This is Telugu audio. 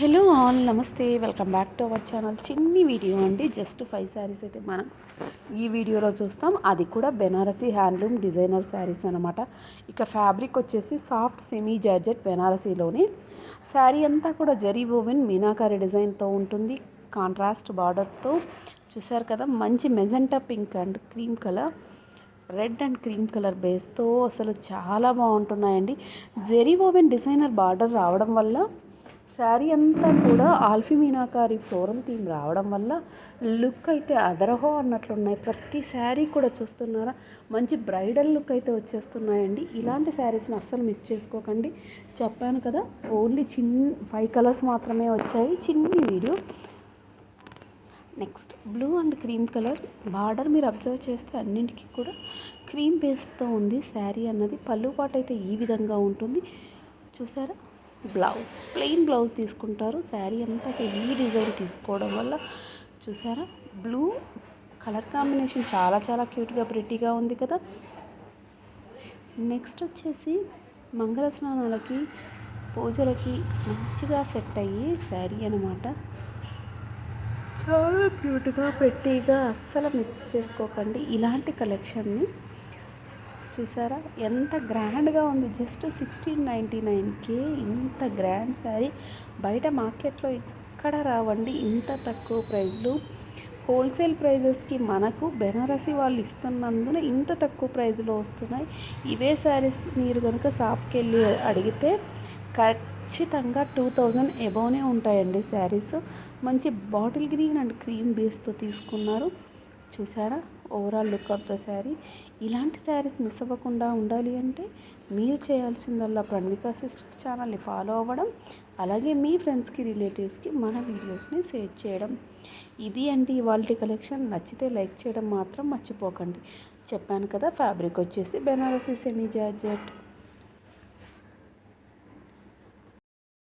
హలో ఆల్ నమస్తే. Welcome back to our channel. చిన్ని వీడియో అండి. జస్ట్ ఫైవ్ శారీస్ అయితే మనం ఈ వీడియోలో చూస్తాం. అది కూడా బెనారసీ హ్యాండ్లూమ్ డిజైనర్ శారీస్ అనమాట ఇక ఫ్యాబ్రిక్ వచ్చేసి సాఫ్ట్ సెమీ జార్జెట్ బెనారసీలోని. శారీ అంతా కూడా జరీ ఓవెన్ మీనాకారి డిజైన్తో ఉంటుంది. కాంట్రాస్ట్ బార్డర్తో. చూసారు కదా మంచి magenta pink and cream colour. Red and cream colour బేస్తో అసలు చాలా బాగుంటున్నాయండి. జెరీ ఓవెన్ డిజైనర్ బార్డర్ రావడం వల్ల శారీ అంతా కూడా ఆల్ఫీ మీనాకారి ఫ్లోరల్ థీమ్ రావడం వల్ల లుక్ అయితే అదరహో అన్నట్లున్నాయి. ప్రతి శారీ కూడా చూస్తున్నారా? మంచి బ్రైడల్ లుక్ అయితే వచ్చేస్తున్నాయండి. ఇలాంటి శారీస్ని అస్సలు మిస్ చేసుకోకండి. చెప్పాను కదా ఓన్లీ చిన్న ఫైవ్ కలర్స్ మాత్రమే వచ్చాయి. చిన్ని video. Next blue and cream colour border మీరు అబ్జర్వ్ చేస్తే అన్నింటికి కూడా క్రీమ్ బేస్తో ఉంది శారీ అన్నది. పళ్ళు పాట అయితే ఈ విధంగా ఉంటుంది. చూసారా? బ్లౌజ్. ప్లెయిన్ బ్లౌజ్ తీసుకుంటారు. శారీ అంతా ఈ డిజైన్ తీసుకోవడం వల్ల చూసారా? బ్లూ కలర్ కాంబినేషన్ చాలా చాలా క్యూట్గా ప్రిటీగా ఉంది కదా? నెక్స్ట్ వచ్చేసి మంగళ స్నానాలకి పూజలకి మంచిగా సెట్ అయ్యి శారీ అనమాట చాలా క్యూట్గా పెట్టిగా అస్సలు మిస్ చేసుకోకండి. ఇలాంటి కలెక్షన్ని చూసారా? ఎంత గ్రాండ్గా ఉంది. జస్ట్ సిక్స్టీన్ నైంటీ నైన్కి ఇంత గ్రాండ్ శారీ. బయట మార్కెట్లో ఎక్కడ రావండి ఇంత తక్కువ ప్రైస్లు. హోల్సేల్ ప్రైజెస్కి మనకు బెనారసి వాళ్ళు ఇస్తున్నందున ఇంత తక్కువ ప్రైజ్లో వస్తున్నాయి. ఇవే శారీస్ మీరు కనుక షాప్కి వెళ్ళి అడిగితే ఖచ్చితంగా టూ థౌజండ్ ఎబోనే ఉంటాయండి శారీస్. మంచి బాటిల్ గ్రీన్ అండ్ క్రీమ్ బేస్తో తీసుకున్నారు. చూసారా? Overall look of the sari ఇలాంటి శారీస్ మిస్ అవ్వకుండా ఉండాలి అంటే మీరు చేయాల్సిందల్లా ప్రణవిక సిస్టర్స్ ఛానల్ని ఫాలో అవ్వడం అలాగే మీ ఫ్రెండ్స్కి రిలేటివ్స్కి మన వీడియోస్ని షేర్ చేయడం. ఇది అండి ఇవాళ కలెక్షన్ నచ్చితే లైక్ చేయడం మాత్రం మర్చిపోకండి. చెప్పాను కదా ఫ్యాబ్రిక్ వచ్చేసి బెనారసీ సెమీ జార్జెట్